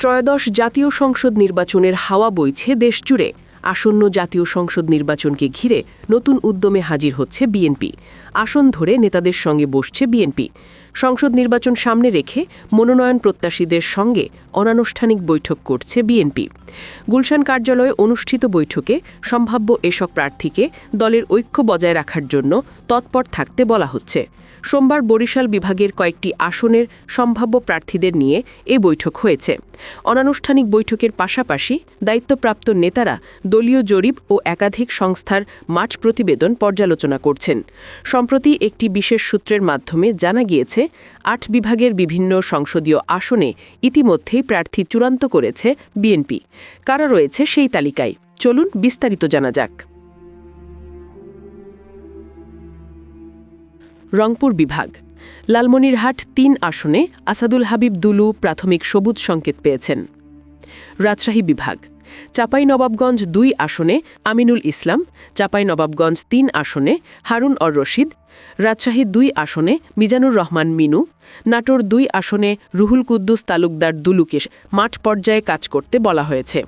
ত্রয়োদশ জাতীয় সংসদ নির্বাচনের হাওয়া বইছে দেশজুড়ে। আসন্ন জাতীয় সংসদ নির্বাচনকে ঘিরে নতুন উদ্যমে হাজির হচ্ছে বিএনপি। আসন ধরে নেতাদের সঙ্গে বসছে বিএনপি। সংসদ নির্বাচন সামনে রেখে মনোনয়ন প্রত্যাশীদের সঙ্গে অনানুষ্ঠানিক বৈঠক করছে বিএনপি। গুলশান কার্যালয়ে অনুষ্ঠিত বৈঠকে সম্ভাব্য এসব প্রার্থীকে দলের ঐক্য বজায় রাখার জন্য তৎপর থাকতে বলা হচ্ছে। সোমবার বরিশাল বিভাগের কয়েকটি আসনের সম্ভাব্য প্রার্থীদের নিয়ে এ বৈঠক হয়েছে। অনানুষ্ঠানিক বৈঠকের পাশাপাশি দায়িত্বপ্রাপ্ত নেতারা দলীয় জরিপ ও একাধিক সংস্থার মাঠ প্রতিবেদন পর্যালোচনা করছেন। সম্প্রতি একটি বিশেষ সূত্রের মাধ্যমে জানা গিয়েছে, আট বিভাগের বিভিন্ন সংসদীয় আসনে ইতিমধ্যেই প্রার্থী চূড়ান্ত করেছে বিএনপি। কারা রয়েছে সেই তালিকায়? চলুন বিস্তারিত জানা যাক। রংপুর বিভাগ। লালমনিরহাট তিন আসনে আসাদুল হাবিব দুলু প্রাথমিক সবুজ সংকেত পেয়েছেন। রাজশাহী বিভাগ। চাপাই নবাবগঞ্জ দুই আসনে আমিনুল ইসলাম চাপাই নবাবগঞ্জ তিন আসনে হারুন অর রশিদ, রাজশাহী দুই আসনে মিজানুর রহমান মিনু, নাটোর দুই আসনে রুহুল কুদ্দুস তালুকদার দুলুকে মাঠ পর্যায়ে কাজ করতে বলা হয়েছে।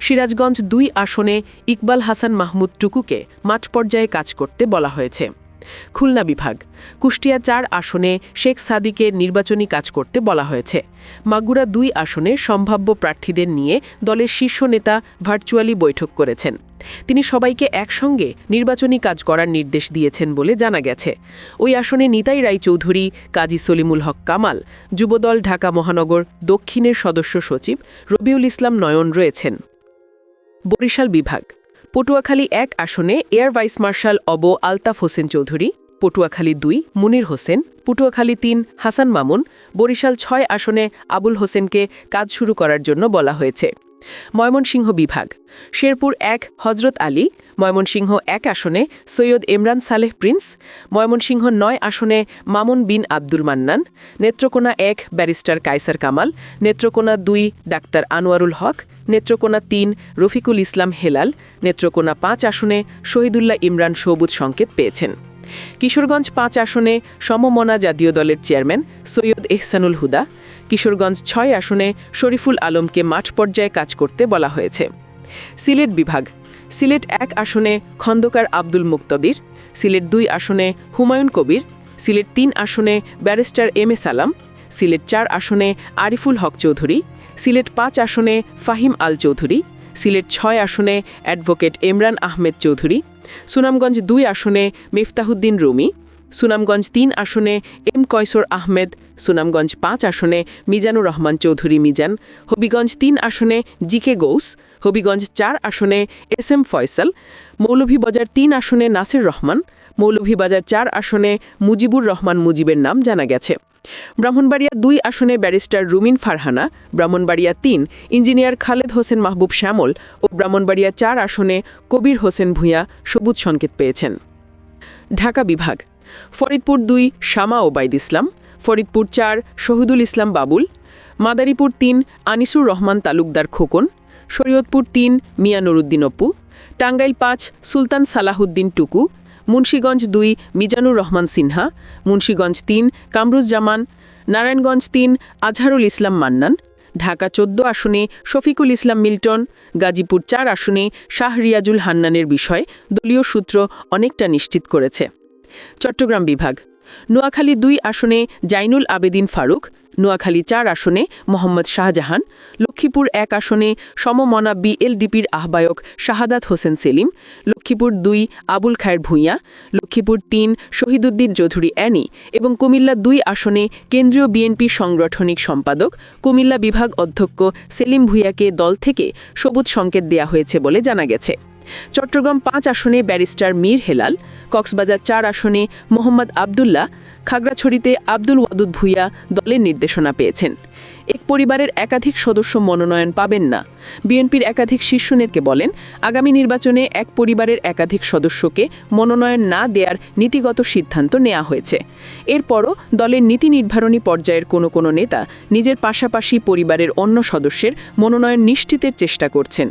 সিরাজগঞ্জ দুই আসনে ইকবাল হাসান মাহমুদ টুকুকে মাঠ পর্যায়ে কাজ করতে বলা হয়েছে। খুলনা বিভাগ। কুষ্টিয়া চার আসনে শেখ সাদিকের নির্বাচনী কাজ করতে বলা হয়েছে। মাগুরা দুই আসনে সম্ভাব্য প্রার্থীদের নিয়ে দলের শীর্ষ নেতা ভার্চুয়ালি বৈঠক করেছেন। তিনি সবাইকে একসঙ্গে নির্বাচনী কাজ করার নির্দেশ দিয়েছেন বলে জানা গেছে। ওই আসনে নিতাই রায়চৌধুরী, কাজী সলিমুল হক কামাল, যুবদল ঢাকা মহানগর দক্ষিণের সদস্য সচিব রবিউল ইসলাম নয়ন রয়েছেন। বরিশাল বিভাগ। পটুয়াখালী এক আসনে এয়ার ভাইস মার্শাল অব আলতাফ হোসেন চৌধুরী, পটুয়াখালী দুই মুনির হোসেন, পটুয়াখালী তিন হাসান মামুন, বরিশাল ছয় আসনে আবুল হোসেনকে কাজ শুরু করার জন্য বলা হয়েছে। ময়মনসিংহ বিভাগ, শেরপুর এক হজরত আলী ময়মনসিংহ এক আসনে সৈয়দ ইমরান সালেহ প্রিন্স, ময়মনসিংহ নয় আসনে মামুন বিন আব্দুল মান্নান, নেত্রকোনা এক ব্যারিস্টার কায়সার কামাল, নেত্রকোনা দুই ডাক্তার আনোয়ারুল হক, নেত্রকোনা তিন রফিকুল ইসলাম হেলাল, নেত্রকোনা পাঁচ আসনে শহীদুল্লাহ ইমরান সবুজ সংকেত পেয়েছেন। কিশোরগঞ্জ পাঁচ আসনে সমমনা জাতীয় দলের চেয়ারম্যান সৈয়দ এহসানুল হুদা, কিশোরগঞ্জ ছয় আসনে শরীফুল আলমকে মাঠ পর্যায়ে কাজ করতে বলা হয়েছে। সিলেট বিভাগ সিলেট এক আসনে খন্দকার আব্দুল মুক্তদির, সিলেট দুই আসনে হুমায়ুন কবির, সিলেট তিন আসনে ব্যারিস্টার এম এ সালাম, সিলেট চার আসনে আরিফুল হক চৌধুরী, সিলেট পাঁচ আসনে ফাহিম আল চৌধুরী, সিলেট ছয় আসনে অ্যাডভোকেট ইমরান আহমেদ চৌধুরী, সুনামগঞ্জ দুই আসনে মিফতাহুদ্দিন রুমি সুনামগঞ্জ তিন আসনে এম কয়সর আহমেদ, সুনামগঞ্জ পাঁচ আসনে মিজানুর রহমান চৌধুরী মিজান, হবিগঞ্জ তিন আসনে জিকে গৌস, হবিগঞ্জ চার আসনে এস এম ফয়সাল মৌলভীবাজার তিন আসনে নাসির রহমান মৌলভীবাজার চার আসনে মুজিবুর রহমান মুজিবের নাম জানা গেছে। ব্রাহ্মণবাড়িয়া দুই আসনে ব্যারিস্টার রুমিন ফারহানা, ব্রাহ্মণবাড়িয়া তিন ইঞ্জিনিয়ার খালেদ হোসেন মাহবুব শ্যামল ও ব্রাহ্মণবাড়িয়া চার আসনে কবির হোসেন ভূঁইয়া সবুজ সংকেত পেয়েছেন। ঢাকা বিভাগ ফরিদপুর দুই, শামা ওবায়দ ইসলাম, ফরিদপুর চার, শহীদুল ইসলাম বাবুল, মাদারীপুর তিন, আনিসুর রহমান তালুকদার খোকন, শরীয়তপুর তিন, মিয়া নুরুদ্দিন অপু টাঙ্গাইল পাঁচ, সুলতান সালাহুদ্দিন টুকু, মুন্সীগঞ্জ দুই, মিজানুর রহমান সিনহা, মুন্সীগঞ্জ তিন, কামরুজ্জামান, নারায়ণগঞ্জ তিন, আজহারুল ইসলাম মান্নান, ঢাকা চোদ্দ আসনে শফিকুল ইসলাম মিল্টন, গাজীপুর চার আসনে শাহ রিয়াজুল হান্নানের বিষয় দলীয় সূত্র অনেকটা নিশ্চিত করেছে। চট্টগ্রাম বিভাগ। নোয়াখালী দুই আসনে জাইনুল আবেদিন ফারুক, নোয়াখালী চার আসনে মোহাম্মদ শাহজাহান, লক্ষ্মীপুর এক আসনে সমমনা বিএলডিপির আহ্বায়ক শাহাদাত হোসেন সেলিম, লক্ষ্মীপুর দুই আবুল খায়ের ভূঁইয়া, লক্ষ্মীপুর তিন শহীদুদ্দিন চৌধুরী অ্যানি এবং কুমিল্লা দুই আসনে কেন্দ্রীয় বিএনপি সাংগঠনিক সম্পাদক, কুমিল্লা বিভাগ অধ্যক্ষ সেলিম ভূঁইয়াকে দল থেকে সবুজ সংকেত দেয়া হয়েছে বলে জানা গেছে। চট্টগ্রাম পাঁচ আসনে ব্যারিস্টার মীর হেলাল কক্সবাজার চার আসনে মোহাম্মদ আবদুল্লাহ, খাগড়াছড়িতে আব্দুল ওয়াদুদ ভুইয়া দলের নির্দেশনা পেয়েছেন। এক পরিবারের একাধিক সদস্য মনোনয়ন পাবেন না। বিএনপির একাধিক শীর্ষ নেতকে বলেন, আগামী নির্বাচনে এক পরিবারের একাধিক সদস্যকে মনোনয়ন না দেওয়ার নীতিগত সিদ্ধান্ত নেওয়া হয়েছে। এরপরও দলের নীতি নির্ধারণী পর্যায়ের কোনো কোনো নেতা নিজের পাশাপাশি পরিবারের অন্য সদস্যের মনোনয়ন নিশ্চিতের চেষ্টা করছেন।